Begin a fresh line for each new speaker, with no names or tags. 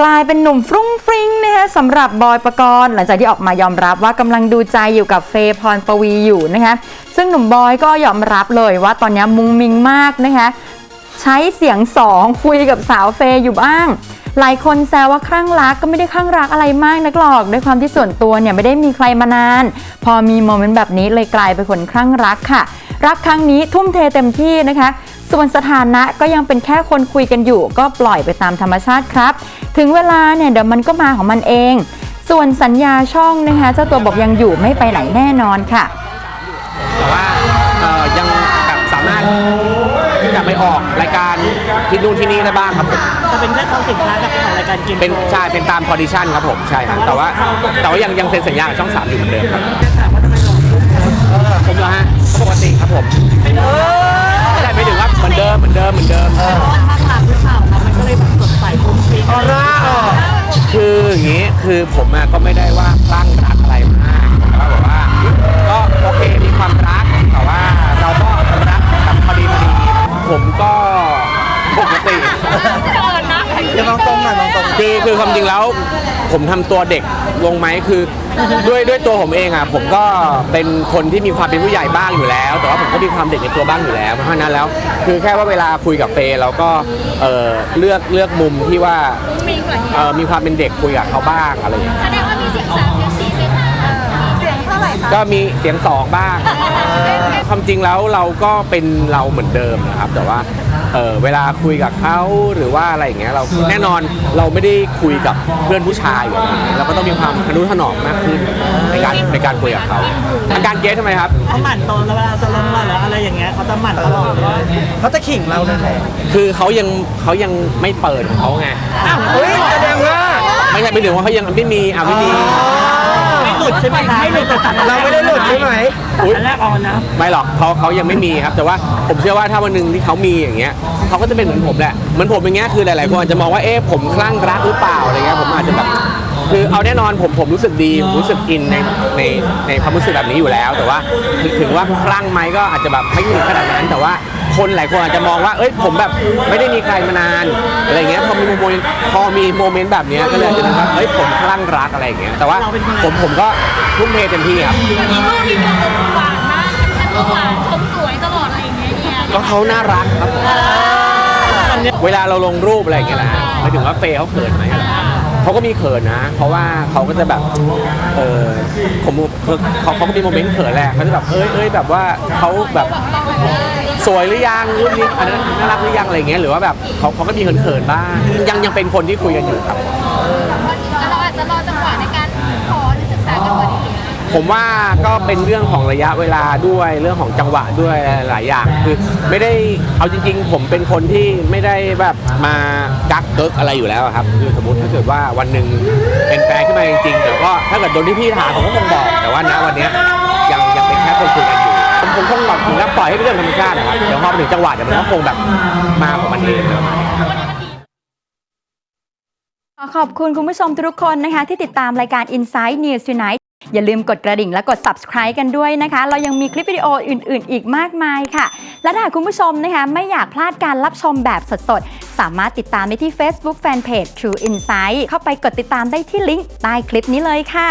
กลายเป็นหนุ่มฟรุ้งฟริ้งนะคะสำหรับบอยปกรณ์หลังจากที่ออกมายอมรับว่ากำลังดูใจอยู่กับเฟย์พรปวีอยู่นะคะซึ่งหนุ่มบอยก็ยอมรับเลยว่าตอนนี้มุงมิงมากนะคะใช้เสียงสองคุยกับสาวเฟย์อยู่บ้าง หลายคนแซวว่าคลั่งรักก็ไม่ได้คลั่งรักอะไรมากนักหรอกด้วยความที่ส่วนตัวเนี่ยไม่ได้มีใครมานาน พอมีโมเมนต์แบบนี้เลยกลายเป็นคนคลั่งรักค่ะรักครั้งนี้ทุ่มเทเต็มที่นะคะ ส่วนสถานะก็ยังเป็นแค่คนคุยกันอยู่ ก็ปล่อยไปตามธรรมชาติครับ ถึงเวลาเนี่ยเดี๋ยวมันก็มาของมันเอง ส่วนสัญญาช่องนะคะเจ้าตัวบอกยังอยู่ไม่ไปไหนแน่นอนค่ะ
แต่ว่าเอ่อยังแบบสามารถที่จะไปออกรายการที่นู่นที่นี่ได้บ้างครับผม
จะเป็นแค่ทำสินค้ากับของรายการกิน
เป็นใช่เป็นตามคอดิชันครับผมใช่ครับแต่ว่าแต่ว่ายังยังเซ็นสัญญากับช่องสามอยู่เหมือนเดิมครับผมเหรอฮะปกติครับผมใช่ไม่ถึงว่า เหมือนเดิมเหมือนเดิมเหมือนเดิม
ข้างหลังหรือเปล่าครับมันก็เลยแบบสดใสฟุ้งฟิ้ง
คืออย่างนี้คือผมอะก็ไม่ได้ว่าคลั่งรักอะไรมากแต่ว่าแบบว่าก็โอเคมีความรักแต่ว่าเราก็รักแบบพอดีพอดีผมก็ปกติ
เดี๋ยวมองตรงหน่อยมองตรง
คือคือความจริงแล้วผมทำตัวเด็กลงไหมคือ ด้วยด้วยตัวผมเองอะผมก็เป็นคนที่มีความเป็นผู้ใหญ่บ้างอยู่แล้ว แต่ว่าผมก็มีความเด็กในตัวบ้างอยู่แล้วเพราะฉะนั้นแล้ว คือแค่ว่าเวลาคุยกับเฟย์เราก็เออเลือกเลือกมุมที่ว่าเออมีความเป็นเด็กคุยกับเขาบ้างอะไรอย่างเงี้ย
แสดงว่ามีเสียงสามเสียง
ก็มีเสียงสองบ้างความจริงแล้วเราก็เป็นเราเหมือนเดิมนะครับ แต่ว่าเออเวลาคุยกับเขาหรือว่าอะไรอย่างเงี้ยเราแน่นอนเราไม่ได้คุยกับเพื่อนผู้ชายอยู่แล้วเราก็ต้องมีความทนุถนอมมากขึ้นในการในการคุยกับเขาอาการเกสทำไมครับ
เขาหมั่นตอนแล้วเวลาจะลงมาหรืออะไรอย่างเงี้ยเขาจะหมั่นตลอดเลย
เขาจะขิงเรานั่นแหละ
คือเขายังเขายังไม่เปิดของเขาไง
เฮ้ยแสดงว่า
ไม่ใช่ไม่ถึงว่าเขายังไม่มีอะไม่มี
ไม่ หลุดใช่ไหมคะไม่หลุดแต่ตัด
เราไม่ได้หลุดใช่ไหม
อุ๊ย
อันแรกออนนะ
ไม่หรอกเขาเขายังไม่มีครับแต่ว่าผมเชื่อว่าถ้าวันหนึ่งที่เขามีอย่างเงี้ยเขาก็จะเป็นเหมือนผมแหละเหมือนผมอย่างเงี้ยคือหลายๆคนอาจจะมองว่าเอ๊ะผมคลั่งรักหรือเปล่าอะไรเงี้ยผมอาจจะแบบคือเอาแน่นอนผมผมรู้สึกดีผมรู้สึกอินในในในความรู้สึกแบบนี้อยู่แล้ว แต่ว่าถึงถึงว่าคลั่งไหมก็อาจจะแบบไม่ถึงขนาดนั้นแต่ว่า คนหลายคนอาจจะมองว่าเอ้ยผมแบบไม่ได้มีใครมานานอะไรเงี้ยพอมีโมเมนต์พอมีโมเมนต์แบบเนี้ยก็เลยอาจจะแบบเฮ้ยผมคลั่งรักอะไรอย่างเงี้ยแต่ว่าผมผมก็ทุ่มเทเต็มที่ครับ
มีรูปมีเรื่องหวานมากแคปชั่นก็หวานชมสวยตลอดอะไรอย่างเงี้ยเนี่ย
ก็เขาน่ารักครับผมเวลาเราลงรูปอะไรอย่างเงี้ยนะหมายถึงว่าเฟย์เขาเขินไหมเขาก็มีเขินนะ เพราะว่าเขาก็จะแบบ เออผมเขาเขาก็มีโมเมนต์เขินแหละเขาจะแบบเอ้ยเอ้ยแบบว่าเขาแบบ สวยหรือยังรุ่นนี้อันนั้นน่ารักหรือยังอะไรอย่างเงี้ยหรือว่าแบบเขาเขาก็มีเขินๆบ้างยังยังเป็นคนที่คุยกันอยู่ครับ
เราอาจจะรอจังหวะในการขอหรือศึกษากันก่อนอีก
ผมว่าก็เป็นเรื่องของระยะเวลาด้วยเรื่องของจังหวะด้วยหลายอย่างคือ ไม่ได้เอาจริง ๆ ผมเป็นคนที่ไม่ได้แบบมากักเกิกอะไรอยู่แล้วอะครับคือสมมติถ้าเกิดว่าวันหนึ่งเป็นแฟนขึ้นมาจริงๆแต่ก็ถ้าเกิดโดนที่พี่ถามผมก็คงบอก แต่ว่าณวันเนี้ยยังยังเป็นแค่คนคุยกันอยู่ ผมคงแบบถึงกับปล่อยให้เป็นเรื่องธรรมชาตินะครับเดี๋ยวพอไปถึงจังหวะเดี๋ยวมันก็คงแบบมาของมันเองครับ
ขอขอบคุณคุณผู้ชมทุกคนนะคะ ที่ติดตามรายการ Inside News Tonight อย่าลืมกดกระดิ่งและกด subscribe กันด้วยนะคะ เรายังมีคลิปวิดีโออื่น ๆ อีกมากมายค่ะ และถ้าหากคุณผู้ชมนะคะ ไม่อยากพลาดการรับชมแบบสด ๆ สามารถติดตามได้ที่ Facebook Fanpage True Insight เข้าไปกดติดตามได้ที่ลิงก์ใต้คลิปนี้เลยค่ะ